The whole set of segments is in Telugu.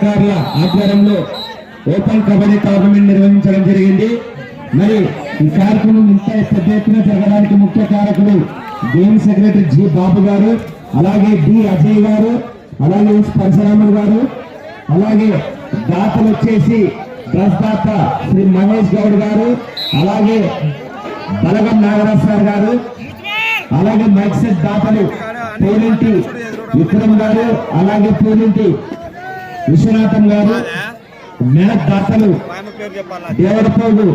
అధికారుల ఆధ్వర్యంలో ఓపెన్ కబడ్డీ టోర్నమెంట్ నిర్వహించడం జరిగింది. మరి ఈ కార్యక్రమం ఇంత పెద్ద ఎత్తున జరగడానికి ముఖ్య కారకులు గేమ్ సెక్రటరీ జి బాబు గారు అలాగే డి అజయ్ గారు అలాగే పరశురాములు గారు అలాగే దాతలు వచ్చేసి డ్రస్ దాత శ్రీ మహేష్ గౌడ్ గారు అలాగే బలగం నాగరాజ్ గారు అలాగే మైక్ సెట్ దాతలు పేరింటి విక్రమ్ గారు అలాగే పేరింటి విశ్వనాథం గారు మేనత్ దాతలు ఆయన పేరు చెప్పాలా? దేవరపోగు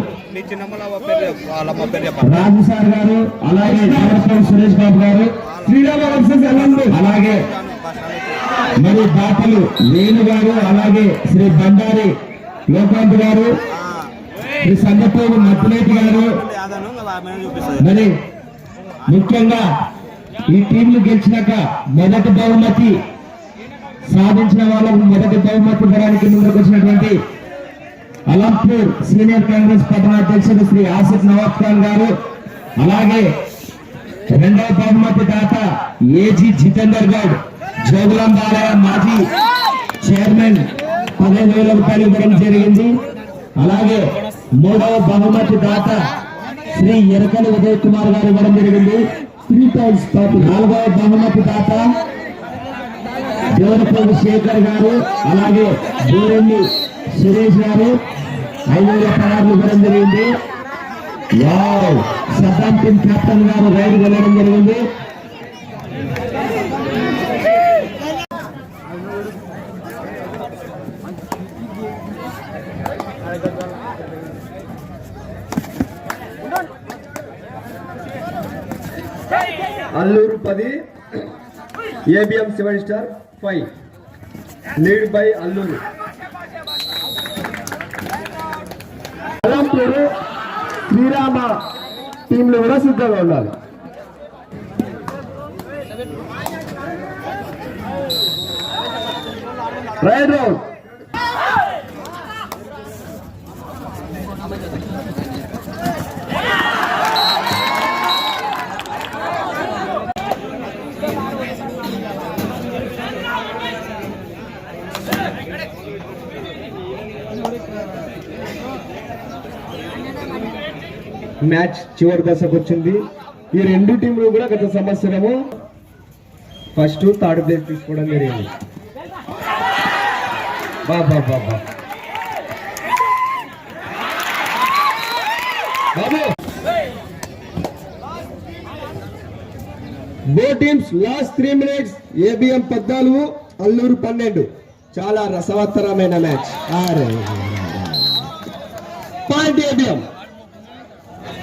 రాజు సార్ గారు అలాగే దేవరపోగు సురేష్ బాబు గారు శ్రీరామ వర్సెస్ అలాగే మరి దాతలు వేణు గారు అలాగే శ్రీ బండారి లోకాంత్ గారు శ్రీ సంగపోగు మద్దినేటి గారు. మరి ముఖ్యంగా ఈ టీంలు గెలిచినాక మొదటి బహుమతి సాధించిన వాళ్ళకు మొదటి బహుమతి ఇవ్వడానికి ముందుకు వచ్చినటువంటి అలంపూర్ సీనియర్ కాంగ్రెస్ పట్టణ అధ్యక్షుడు శ్రీ ఆసిఫ్ నవాబ్ ఖాన్ గారు అలాగే రెండవ బహుమతి దాత ఏజీ జితేందర్ గౌడ్ జోగులాం మాజీ చైర్మన్ పదిహేను వేల రూపాయలు ఇవ్వడం జరిగింది. అలాగే మూడవ బహుమతి దాత శ్రీ ఎరకల ఉదయ్ కుమార్ గారు ఇవ్వడం జరిగింది. త్రీ టైమ్స్ నాలుగవ బహుమతి దాత దేవరపల్లి శేఖర్ గారు అలాగే దూరెల్లి సురేష్ గారు ఐదు వేల ఇవ్వడం జరిగింది. వావ్! టీం కెప్టెన్ గారు రైడ్ వెళ్ళడం జరిగింది. అల్లూరు పది ABM seven star. Five lead by Alluru Alampur Srirama టీంలు కూడా సిద్ధంగా ఉండాలి. Right round. మ్యాచ్ చివరి దశకు వచ్చింది. ఈ రెండు టీంలు కూడా గత సంవత్సరము ఫస్ట్ థర్డ్ ప్లేస్ తీసుకోవడం జరిగింది. బాబా! బాబా both teams last three minutes ABM పద్నాలుగు అల్లూరు పన్నెండు. చాలా రసవత్తరమైన match. Point ABM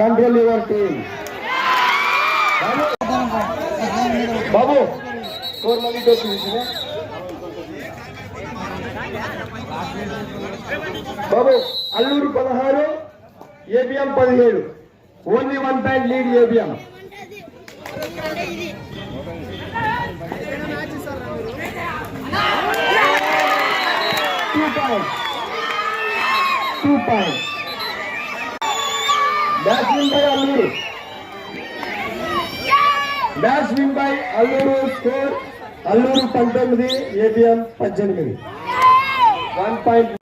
control your team. Babu four మంది చూసిన బాబు అల్లూరు పదహారు ఏబిఎం పదిహేడు. Only one point lead ABM. Two point two point dash by Alluru dash win by Alluru score Alluru పంతొమ్మిది ఏబిఎం పద్దెనిమిది. One point